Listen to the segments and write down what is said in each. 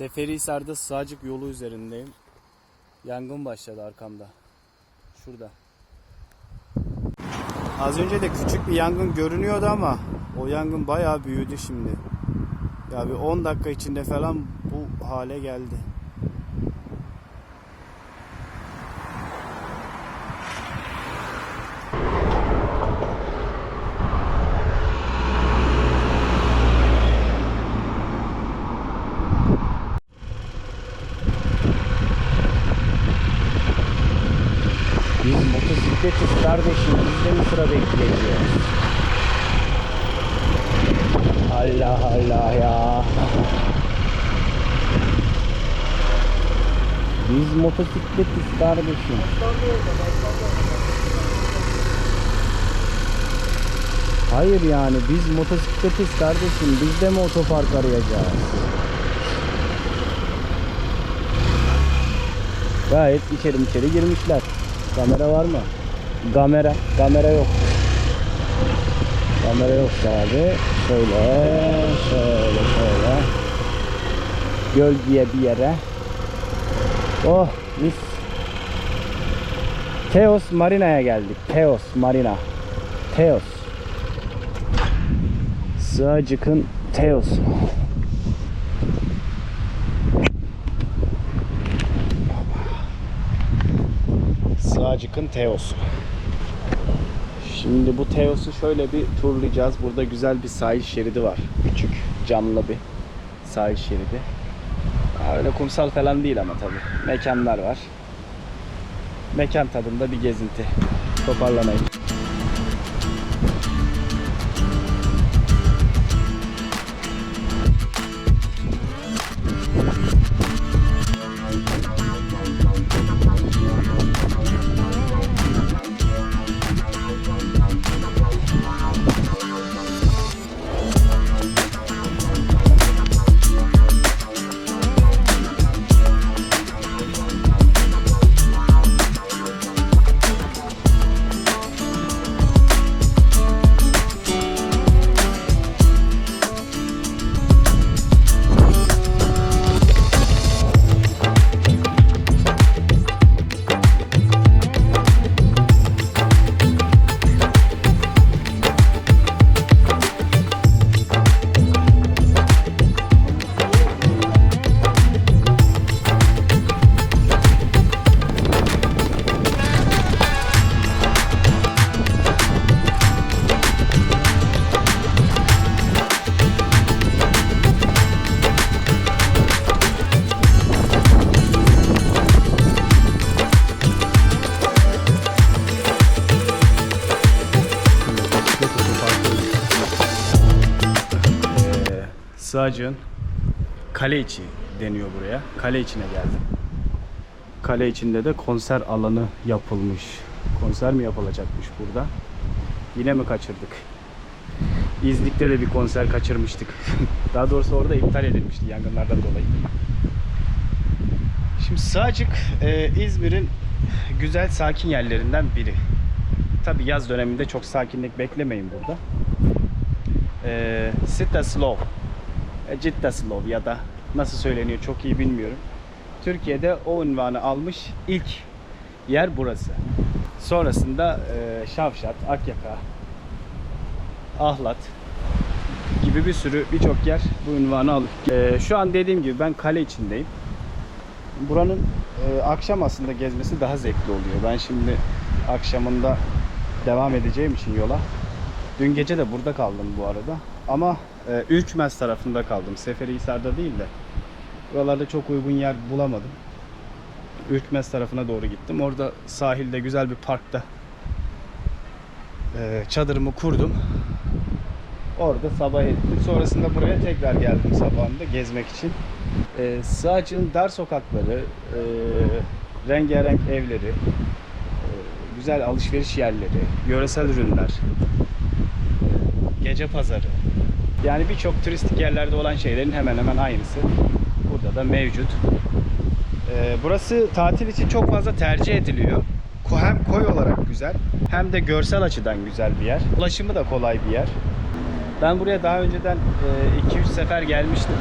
Seferihisar'da Sığacık yolu üzerindeyim. Yangın başladı arkamda. Şurada. Az önce de küçük bir yangın görünüyordu ama o yangın bayağı büyüdü şimdi. Ya bir 10 dakika içinde falan bu hale geldi. Biz motosikletiz kardeşim. Biz de mi sıra bekleyeceğiz? Allah Allah ya. Biz motosikletiz kardeşim. Hayır yani biz motosikletiz kardeşim. Biz de mi otopark arayacağız? Gayet içeri içeri girmişler. Kamera var mı? Kamera. Kamera yok. Kamera yok abi. Şöyle, şöyle, şöyle. Gölgeye bir yere. Oh mis. Teos Marina'ya geldik. Teos Marina. Teos. Sığacık'ın Teos'u. Sığacık'ın Teos'u. Şimdi bu Teos'u şöyle bir turlayacağız. Burada güzel bir sahil şeridi var. Küçük camlı bir sahil şeridi. Ha, öyle kumsal falan değil ama tabii. Mekanlar var. Mekan tadında bir gezinti. Toparlanayım. Sığacık'ın kale içi deniyor buraya. Kale içine geldim. Kale içinde de konser alanı yapılmış. Konser mi yapılacakmış burada? Yine mi kaçırdık? İznik'te de bir konser kaçırmıştık. Daha doğrusu orada iptal edilmişti yangınlardan dolayı. Şimdi Sığacık e, İzmir'in güzel sakin yerlerinden biri. Tabi yaz döneminde çok sakinlik beklemeyin burada e, Sitaslov, e, Cittaslov ya da nasıl söyleniyor çok iyi bilmiyorum. Türkiye'de o unvanı almış ilk yer burası. Sonrasında e, Şavşat, Akyaka, Ahlat gibi bir sürü birçok yer bu unvanı alır. E, şu an dediğim gibi ben kale içindeyim. Buranın e, akşam aslında gezmesi daha zevkli oluyor. Ben şimdi akşamında devam edeceğim için yola Dün gece de burada kaldım bu arada. Ama e, Ülkmez tarafında kaldım. Seferihisar'da değil de. Buralarda çok uygun yer bulamadım. Ülkmez tarafına doğru gittim. Orada sahilde güzel bir parkta e, çadırımı kurdum. Orada sabah ettim. Sonrasında buraya tekrar geldim sabahında gezmek için. E, Sığacık'ın dar sokakları, e, rengarenk evleri, e, güzel alışveriş yerleri, yöresel ürünler, gece pazarı. Yani birçok turistik yerlerde olan şeylerin hemen hemen aynısı burada da mevcut. Ee, burası tatil için çok fazla tercih ediliyor. Hem koy olarak güzel hem de görsel açıdan güzel bir yer. Ulaşımı da kolay bir yer. Ben buraya daha önceden 2-3 sefer gelmiştim.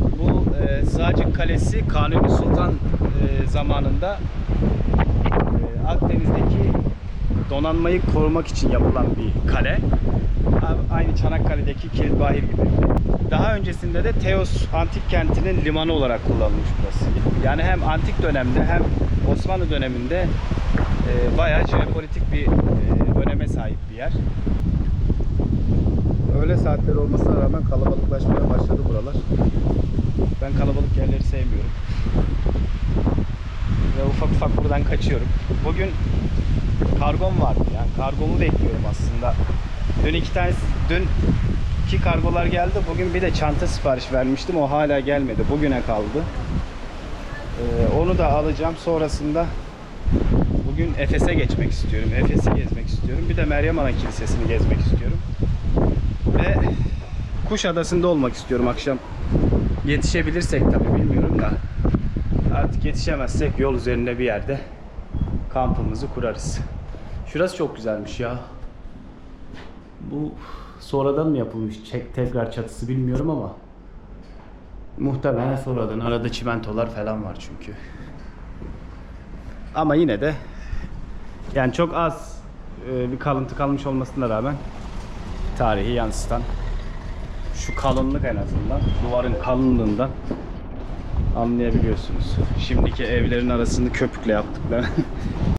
Bu e, Zacık Kalesi Kanuni Sultan e, zamanında e, Akdeniz'deki donanmayı korumak için yapılan bir kale. Aynı Çanakkale'deki Kilitbahir gibi. Daha öncesinde de Teos antik kentinin limanı olarak kullanılmış burası. Yani hem antik dönemde hem Osmanlı döneminde e, bayağı jeopolitik bir e, öneme sahip bir yer. Öğle saatleri olmasına rağmen kalabalıklaşmaya başladı buralar. Ben kalabalık yerleri sevmiyorum. Ve ufak ufak buradan kaçıyorum. Bugün kargom vardı yani kargomu bekliyorum aslında. Dün iki tane dün iki kargolar geldi. Bugün bir de çanta sipariş vermiştim. O hala gelmedi. Bugüne kaldı. Ee, onu da alacağım. Sonrasında bugün Efes'e geçmek istiyorum. Efes'i gezmek istiyorum. Bir de Meryem Ana Kilisesi'ni gezmek istiyorum. Ve Kuşadası'nda olmak istiyorum akşam. Yetişebilirsek tabii bilmiyorum da. Artık yetişemezsek yol üzerinde bir yerde kampımızı kurarız. Şurası çok güzelmiş ya. Bu sonradan mı yapılmış çek tekrar çatısı bilmiyorum ama muhtemelen sonradan arada çimentolar falan var çünkü. Ama yine de yani çok az e, bir kalıntı kalmış olmasına rağmen tarihi yansıtan şu kalınlık en azından duvarın kalınlığından anlayabiliyorsunuz. Şimdiki evlerin arasını köpükle yaptıkları.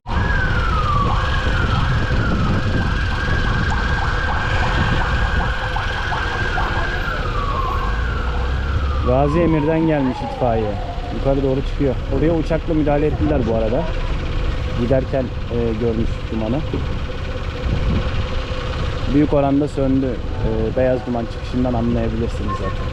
Gazi Emir'den gelmiş itfaiye. Yukarı doğru çıkıyor. Oraya uçakla müdahale ettiler bu arada. Giderken e, görmüştük dumanı. Büyük oranda söndü. E, beyaz duman çıkışından anlayabilirsiniz zaten.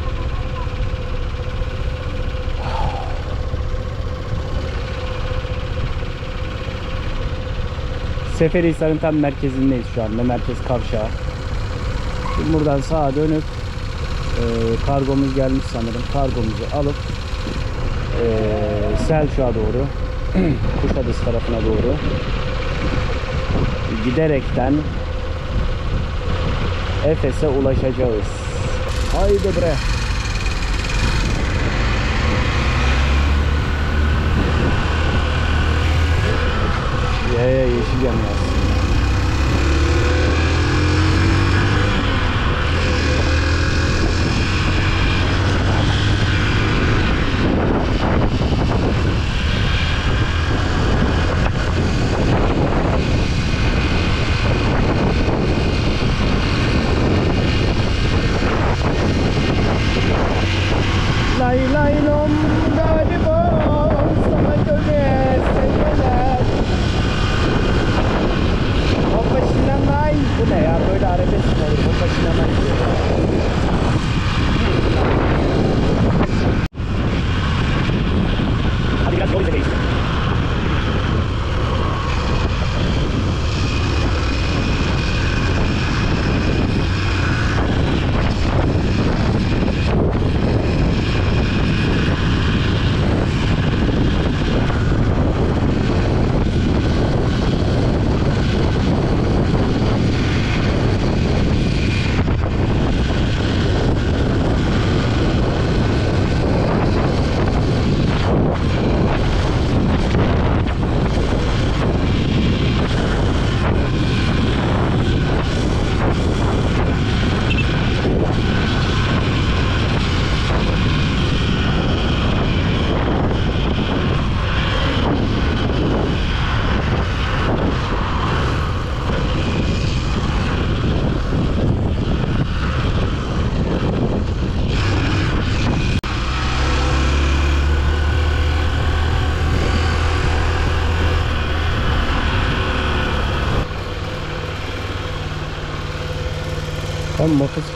Seferihisar'ın tam merkezindeyiz şu anda. Merkez kavşağı. Şimdi buradan sağa dönüp e, kargomuz gelmiş sanırım. Kargomuzu alıp e, Selçuk'a doğru Kuşadası tarafına doğru giderekten Efes'e ulaşacağız. Haydi bre. Ya ya yeşil yanıyor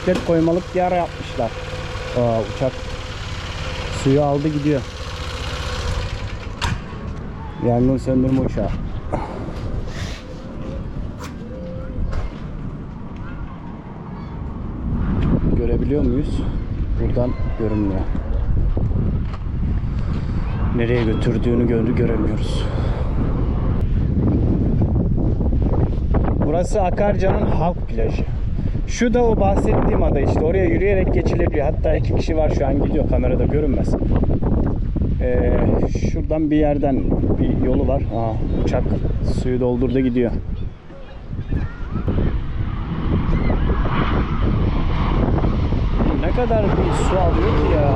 motosiklet koymalık yer yapmışlar. Aa, uçak suyu aldı gidiyor. Yangın söndürme uçağı. Görebiliyor muyuz? Buradan görünmüyor. Nereye götürdüğünü gö göremiyoruz. Burası Akarca'nın halk plajı. Şu da o bahsettiğim ada işte. Oraya yürüyerek geçilebiliyor. Hatta iki kişi var şu an gidiyor. Kamerada görünmez. Ee, şuradan bir yerden bir yolu var. Aa, uçak suyu doldurdu gidiyor. Ne kadar bir su alıyor ki ya.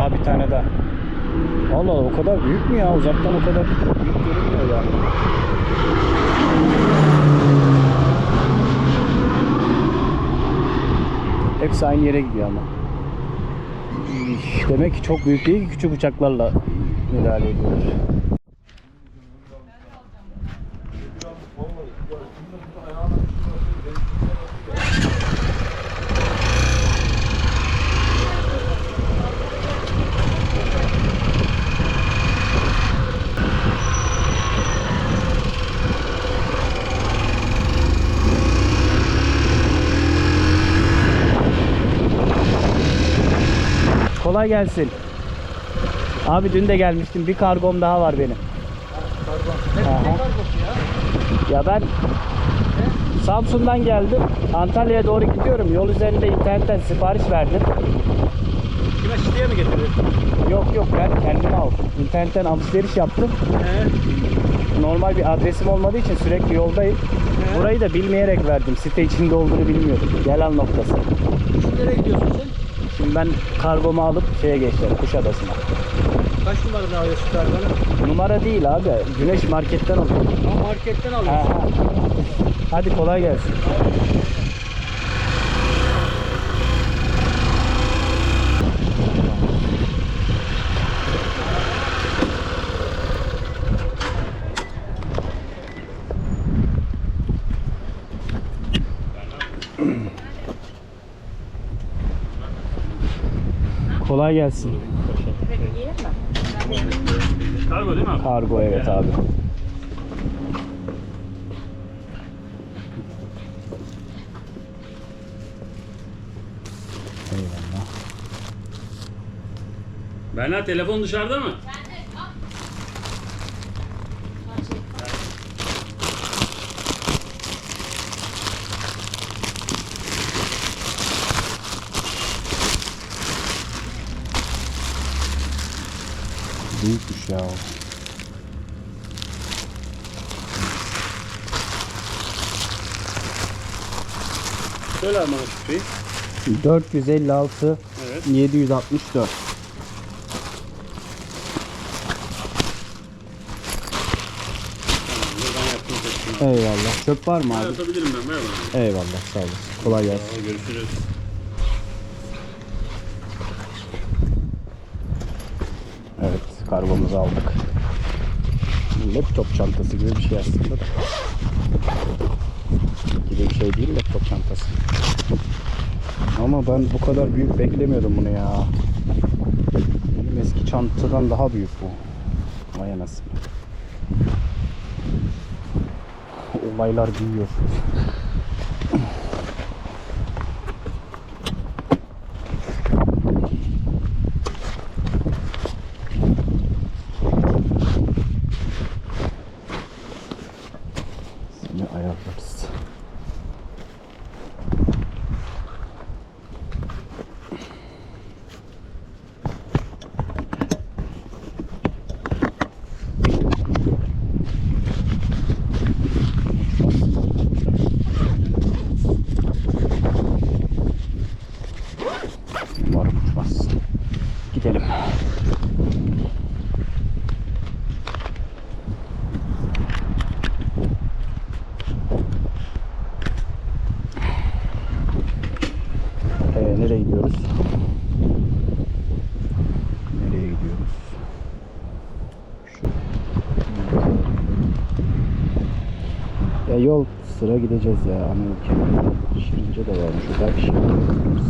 Aa bir tane daha. Allah Allah o kadar büyük mü ya? Uzaktan o kadar büyük görünmüyor yani. Hepsi aynı yere gidiyor ama. Demek ki çok büyük değil ki küçük uçaklarla müdahale ediyorlar. Kolay gelsin. Abi dün de gelmiştim. Bir kargom daha var benim. Aha. Ya ben Samsun'dan geldim. Antalya'ya doğru gidiyorum. Yol üzerinde internetten sipariş verdim. Kime şişeye mi getirdin? Yok yok ben kendim aldım. İnternetten alışveriş yaptım. He. Normal bir adresim olmadığı için sürekli yoldayım. He. Burayı da bilmeyerek verdim. Site içinde olduğunu bilmiyordum. Gel al noktası. Nereye gidiyorsun ben kargomu alıp şeye geçtim. Kuşadası'na. Kaç numaradan alıyorsun karganı? Numara değil abi. Güneş marketten alıyorum. Ha marketten alıyorsun. ha. Hadi kolay gelsin. Kolay gelsin. Kargo değil mi abi? Kargo evet abi. Eyvallah. Berna telefon dışarıda mı? Büyükmüş ya o. Söyle bana şifreyi. 456 Evet. 764. Tamam, buradan yaptım seçtim. Eyvallah. Çöp var mı abi? Atabilirim ben. Ver bana. Eyvallah sağ olasın. Kolay gelsin. Görüşürüz. Evet aldık. Laptop çantası gibi bir şey aslında. da. Gibi bir şey değil laptop çantası. Ama ben bu kadar büyük beklemiyordum bunu ya. Benim eski çantadan daha büyük bu. Vay anasını. Olaylar büyüyor. Seni ayarlarız. Umarım uçmaz. Gidelim. Ee, nereye gidiyoruz? Nereye gidiyoruz? Şu. Ya yol sıra gideceğiz ya ana ülke. Şirince de varmış. Belki Şirince gidiyoruz.